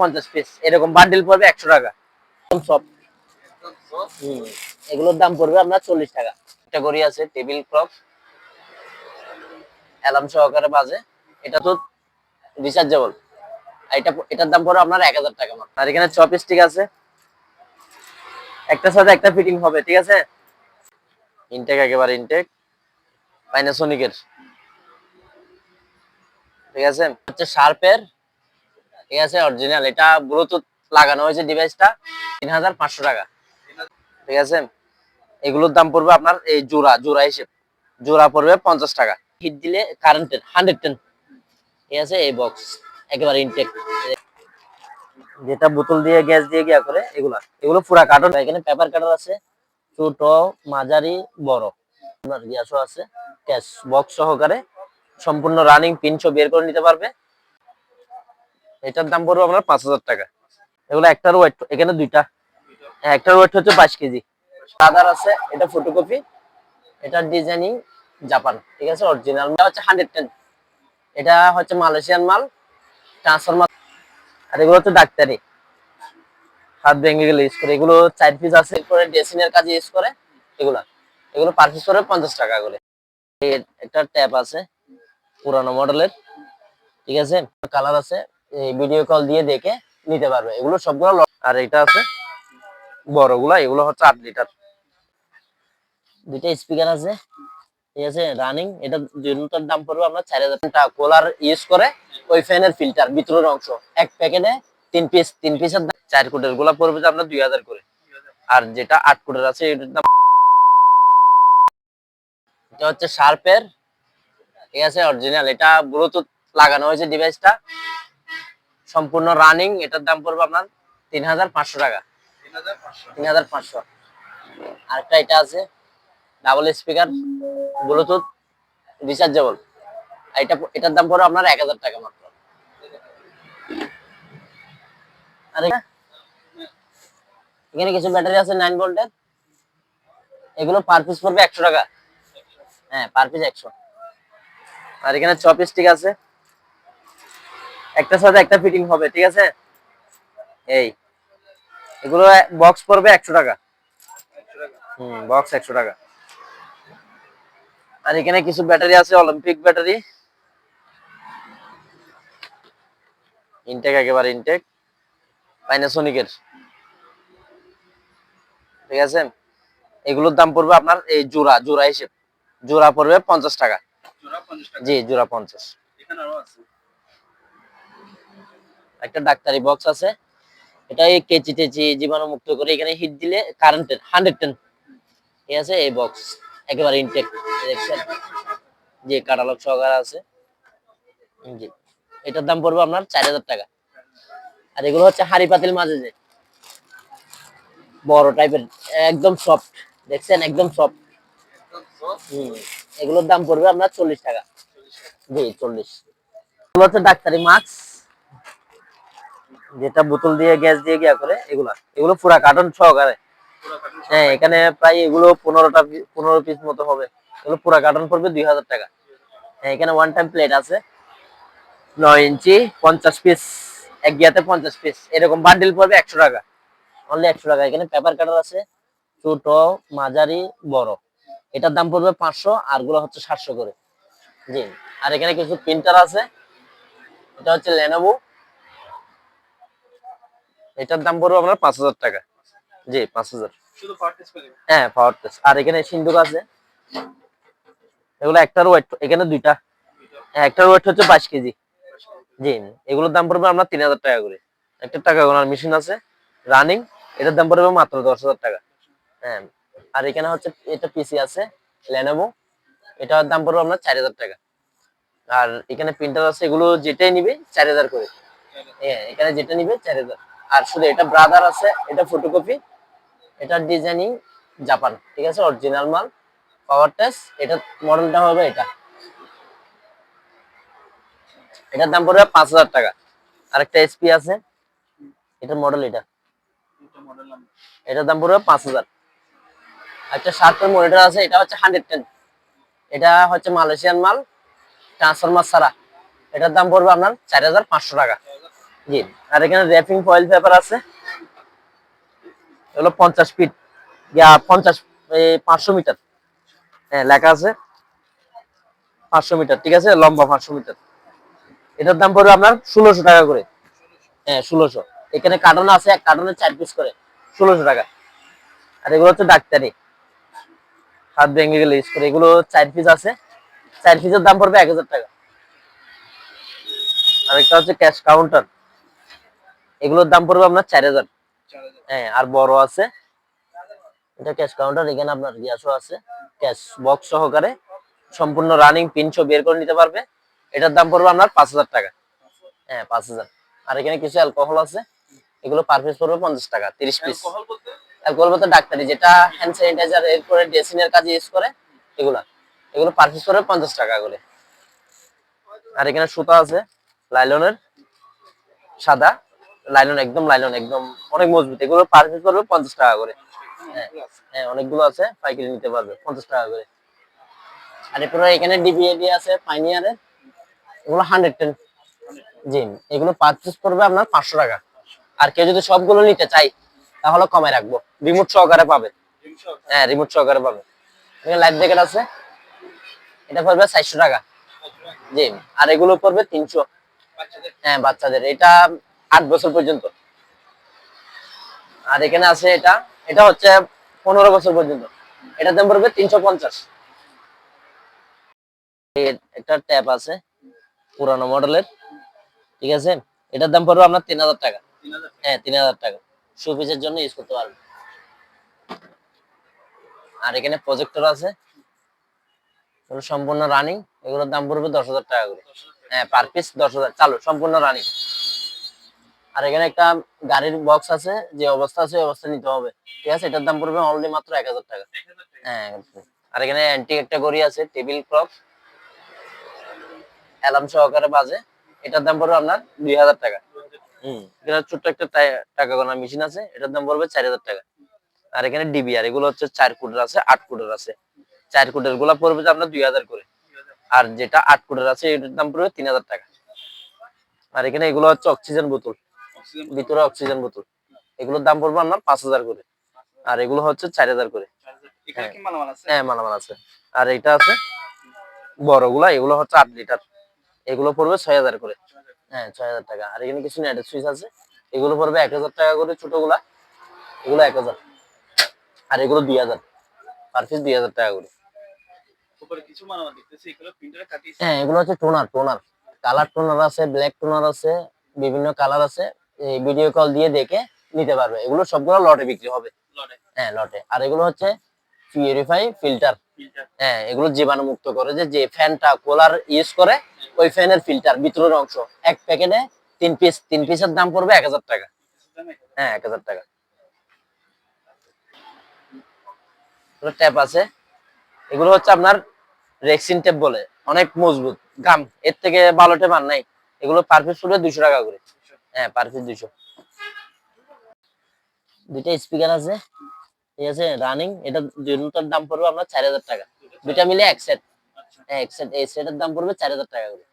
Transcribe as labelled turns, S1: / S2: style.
S1: পঞ্চাশ পিস এরকম বান্ডিল পড়বে একশো টাকা। সব হুম। এগুলোর দাম পড়বে আপনার চল্লিশ টাকা। গড়ি আছে টেবিল ক্লক অ্যালার্ম সহকারে বাজে। এটা তো রিচার্জেবল এটা এটার দাম পড়বে আপনার এক হাজার টাকা মাত্র। আর এখানে চপস্টিক আছে। একটার সাথে একটা ফিটিং হবে, ঠিক আছে? ইনটেক একেবারে ইনটেক পাইনাসোনিকের ঠিক আছে? হচ্ছে শার্পের ঠিক আছে অরিজিনাল এটা ব্লুটুথ লাগানো হয়েছে ডিভাইসটা তিন হাজার পাঁচশো টাকা। ঠিক আছে? এগুলোর দাম পড়বে আপনার এই জোড়া জোড়া হিসেব। জোড়া পড়বে পঞ্চাশ টাকা। হিট দিলে কারেন্টের হান্ড্রেড টেন ঠিক আছে? এই বক্স একেবারে ইনটেক যেটা বোতল দিয়ে, গ্যাস দিয়ে গিয়া করে, এগুলা। এগুলো পুরা কার্টন এখানে পেপার কাটার আছে, ছোট, মাঝারি, বড়। আপনার গ্যাসও আছে ক্যাশ বক্স সহকারে। সম্পূর্ণ রানিং পিনশো বের করে নিতে পারবে। এটার দাম পড়বে আপনার পাঁচ হাজার টাকা। এগুলো একটার ওয়েট এখানে দুইটা। হ্যাঁ, একটার ওয়েট হচ্ছে বাইশ কেজি। আদার আছে এটা ফটোকপি এটার ডিজাইনিং জাপান ঠিক আছে? অরিজিনাল হচ্ছে হান্ড্রেড টেন এটা হচ্ছে মালয়েশিয়ান মাল ট্রান্সফার মাল। আর এগুলো হচ্ছে ডাক্তারি। হাত ভেঙে গেলে ইউজ করে। এগুলো চার পিস আছে করে ড্রেসিংয়ের কাজে ইউজ করে এগুলা। এগুলো পার পিস করে পঞ্চাশ টাকা করে। এর একটা ট্যাপ আছে পুরানো মডেলের ঠিক আছে? কালার আছে ভিডিও কল দিয়ে দেখে নিতে পারবে। এগুলো সবগুলো আর এটা আছে বড়গুলা, এগুলো হচ্ছে আট লিটার দুইটা স্পিকার আছে। ঠিক আছে রানিং এটা দুটার দাম পড়বে আপনার চার হাজার। টাকা কোলার ইউজ করে ওই ফ্যানের ফিল্টার ভিতরের অংশ। এক প্যাকেটে তিন পিস তিন পিসের দাম চার কোটেরগুলা পড়বে আপনার দুই হাজার করে। আর যেটা আট কোটের আছে, এটার দাম এটা হচ্ছে শার্পের ঠিক আছে অরিজিনাল এটা ব্লুটুথ লাগানো হয়েছে ডিভাইসটা সম্পূর্ণ রানিং, এটার দাম পড়বে আপনার তিন হাজার পাঁচশো টাকা। তিন হাজার পাঁচশো। আরেকটা এটা আছে ডাবল স্পিকার ব্লুটুথ রিচার্জেবল এটা এটার দাম পড়বে আপনার এক হাজার টাকা মাত্র। আর এখানে কিছু ব্যাটারি আছে নাইন ভোল্টের এগুলো পার পিস পড়বে একশো টাকা। হ্যাঁ পার পিস একশো। আর এখানে চপস্টিক আছে। একটার সাথে একটা ফিটিং হবে ঠিক আছে? এই এগুলো বক্স পড়বে একশো টাকা। হুম বক্স একশো টাকা। আর এখানে কিছু ব্যাটারি আছে অলিম্পিক ব্যাটারি। ইনটেক একেবারে ইনটেক পাইনাসোনিকের ঠিক আছে? এগুলোর দাম পড়বে আপনার এই জোড়া জোড়া হিসেব। জোড়া পড়বে পঞ্চাশ টাকা। জি জোড়া পঞ্চাশ। একটা ডাক্তারি বক্স আছে। এটা এই কেচি টেচি জীবাণু মুক্ত করে এখানে হিট দিলে কারেন্টের হান্ড্রেড টেন ঠিক আছে? এই বক্স একেবারে ইনটেক দেখছেন? জি কাটালগ সহকারে আছে। জি। এটার দাম পড়বে আপনার চার হাজার টাকা। আর এগুলো হচ্ছে হাড়ি পাতিল মাঝে যে। বড় টাইপের একদম সফট দেখছেন? একদম সফট হম, এগুলোর দাম পড়বে আপনার চল্লিশ টাকা। জি, চল্লিশ। এগুলো হচ্ছে ডাক্তারি মাস্ক যেটা বোতল দিয়ে গ্যাস দিয়ে গিয়া করে এগুলা। এগুলো পুরা কার্টন সহকারে। হ্যাঁ এখানে প্রায় এগুলো পনেরোটা পনেরো পিস মতো হবে। এগুলো পুরা কার্টন পড়বে দুই হাজার টাকা। হ্যাঁ এখানে ওয়ান টাইম প্লেট আছে। নয় ইঞ্চি পঞ্চাশ পিস এক গিয়াতে পঞ্চাশ পিস এরকম বান্ডিল পড়বে একশো টাকা। অনলি একশো টাকা। এখানে পেপার কাটার আছে। ছোট মাঝারি বড়। এটার দাম পড়বে পাঁচশো আরগুলো হচ্ছে সাতশো করে। জি। আর এখানে কিছু প্রিন্টার আছে। এটা হচ্ছে লেনোভো এটার দাম পড়বে আপনার পাঁচ হাজার টাকা। জি পাঁচ হাজার। হ্যাঁ পাওয়ার টেস্ট আর এখানে সিন্ধুক আছে। এগুলো একটার ওয়েট এখানে দুইটা। হ্যাঁ একটার ওয়েট হচ্ছে বাইশ কেজি। জি এগুলোর দাম পড়বে আপনার তিন হাজার টাকা করে। একটা টাকা গোনার মেশিন আছে রানিং এটার দাম পড়বে মাত্র দশ হাজার টাকা। হ্যাঁ আর এখানে হচ্ছে এটা পিসি আছে লেনোভো এটার দাম পড়বে আপনার চার হাজার টাকা। আর এখানে প্রিন্টার আছে এগুলো যেটাই নিবে চার হাজার করে। হ্যাঁ এখানে যেটা নিবে চার হাজার। আর শুধু এটা ব্রাদার আছে, এটা ফটোকপি এটা ডিজাইনিং জাপান ঠিক আছে? অরিজিনাল মাল পাওয়ার টেস্ট এটা মডেলটা হবে এটা। এটার দাম পড়বে পাঁচ হাজার টাকা। আরেকটা এসপি আছে এটার মডেল এটা। এটার দাম পড়বে পাঁচ হাজার। একটা শার্টের মনিটর আছে, এটা হচ্ছে হান্ড্রেড টেন এটা হচ্ছে মালয়েশিয়ান মাল ট্রান্সফরমার ছাড়া। এটার দাম পড়বে আপনার চার হাজার পাঁচশো টাকা। জি। আর এখানে র্যাপিং ফয়েল পেপার আছে। এগুলো পঞ্চাশ ফিট পঞ্চাশ পাঁচশো মিটার হ্যাঁ লেখা আছে। পাঁচশো মিটার ঠিক আছে? লম্বা পাঁচশো মিটার এটার দাম পড়বে আপনার ষোলোশো টাকা করে। হ্যাঁ ষোলোশো। এখানে কার্টন আছে, এক কার্টনে চার পিস করে। ষোলোশো টাকা। আর এগুলো হচ্ছে ডাক্তারি। হাত ভেঙে গেলে ইউজ করে। এগুলো চার পিস আছে। চার পিসের দাম পড়বে এক হাজার টাকা। আর একটা হচ্ছে ক্যাশ কাউন্টার এগুলোর দাম পড়বে আপনার চার হাজার। হ্যাঁ আর বড় আছে। এটা ক্যাশ কাউন্টার এখানে আপনার গ্যাসও আছে। ক্যাশ বক্স সহকারে সম্পূর্ণ রানিং পিনশো বের করে নিতে পারবে। এটার দাম পড়বে আপনার পাঁচ হাজার টাকা। হ্যাঁ পাঁচ হাজার। আর এখানে কিছু অ্যালকোহল আছে। এগুলো পার পিস পড়বে পঞ্চাশ টাকা তিরিশ পিস অ্যালকোহল বলতে? ডাক্তারি যেটা হ্যান্ড স্যানিটাইজার এরপরে ড্রেসিং এর কাজে ইউজ করে এগুলা। এগুলো পার পিস পড়বে পঞ্চাশ টাকা করে। আর এখানে সুতা আছে লাইলনের সাদা। লাইলন, একদম লাইলন, একদম অনেক মজবুত। এগুলো পার পিস পড়বে পঞ্চাশ টাকা করে। হ্যাঁ হ্যাঁ অনেকগুলো আছে, পাইকারি নিতে পারবে পঞ্চাশ টাকা করে। আর এরপরে এখানে ডিবিএডি আছে পাইনিয়ারের এগুলো হান্ড্রেড টেন জি, এগুলো পার পিস পড়বে আপনার পাঁচশো টাকা। আর কেউ যদি সবগুলো নিতে চাই তাহলে কমে রাখব। রিমোট সহকারে পাবে। হ্যাঁ রিমোট সহকারে পাবে। লাইফ জ্যাকেট আছে। এটা পড়বে চারশো টাকা। জি, আর এগুলো পড়বে তিনশো। হ্যাঁ বাচ্চাদের। এটা আট বছর পর্যন্ত। আর এখানে আছে এটা এটা হচ্ছে পনেরো বছর পর্যন্ত। এটার দাম পড়বে তিনশো পঞ্চাশ। একটা ট্যাপ আছে, পুরানো মডেলের। ঠিক আছে? এটার দাম পড়বে আপনার তিন হাজার টাকা। হ্যাঁ তিন হাজার টাকা। শু পিসের জন্য ইউজ করতে পারবেন। আর এখানে প্রজেক্টর আছে। সম্পূর্ণ রানিং এগুলোর দাম পড়বে দশ হাজার টাকা করে। হ্যাঁ পার পিস দশ হাজার। চালু, সম্পূর্ণ রানিং আর এখানে একটা গাড়ির বক্স আছে, যে অবস্থা আছে অবস্থা নিতে হবে। ঠিক আছে? এটার দাম পড়বে অনলি মাত্র এক হাজার টাকা। হ্যাঁ আর এখানে অ্যান্টিক একটা গড়ি আছে টেবিল ক্লক অ্যালার্ম সহকারে বাজে। এটার দাম পড়বে আপনার দুই হাজার টাকা। হম, এখানে ছোট্ট একটা টাকা গোনা মেশিন আছে। এটার দাম পড়বে চার হাজার টাকা। আর এখানে ডিবিআর এগুলো হচ্ছে চার কুটের আছে, আট কুটের আছে। চার কুটেরগুলা পড়বে যে আপনার দুই হাজার করে। আর যেটা আট কুটের আছে, এটার দাম পড়বে তিন হাজার টাকা। আর এখানে এগুলো হচ্ছে অক্সিজেন বোতল ভিতরে অক্সিজেন বোতল এগুলোর দাম পড়বে আপনার পাঁচ হাজার করে। আর এগুলো হচ্ছে চার হাজার করে। হ্যাঁ মালামাল আছে। আর এটা আছে বড়গুলা এগুলো হচ্ছে আট লিটার। এগুলো পড়বে ছয় হাজার করে। হ্যাঁ ছয় হাজার টাকা। আর এখানে কিছু নেটের সুইচ আছে। এগুলো পড়বে এক হাজার টাকা করে ছোটগুলা। এগুলো এক হাজার। আর এগুলো দুই হাজার। পার পিস দুই হাজার টাকা করে। হ্যাঁ এগুলো হচ্ছে টোনার টোনার। কালার টোনার আছে ব্ল্যাক টোনার আছে বিভিন্ন কালার আছে। ভিডিও কল দিয়ে দেখে নিতে পারবে। এগুলো সবগুলো লটে বিক্রি হবে। হ্যাঁ লটে। আর এগুলো হচ্ছে পিউরিফাই ফিল্টার হ্যাঁ এগুলো জীবাণু মুক্ত করে যে যে ফ্যানটা কুলার ইউজ করে ওই ফ্যানের ফিল্টার ভিতরের অংশ। এক প্যাকেটে তিন পিস তিন পিসের দাম পড়বে এক হাজার টাকা। হ্যাঁ এক হাজার টাকা। ট্যাপ আছে। এগুলো হচ্ছে আপনার রেক্সিন টেপ বলে। অনেক মজবুত। গাম এর থেকে ভালো টেপ আর নাই। এগুলো পার পিস পড়বে দুইশো টাকা করে। হ্যাঁ পার পিস দুইশো। দুইটা স্পিকার আছে, ঠিক আছে রানিং এটা দুটার দাম পড়বে আপনার চার হাজার টাকা। দুইটা মিলে এক সেট এক সেট এই সেটের দাম পড়বে চার হাজার টাকা করে।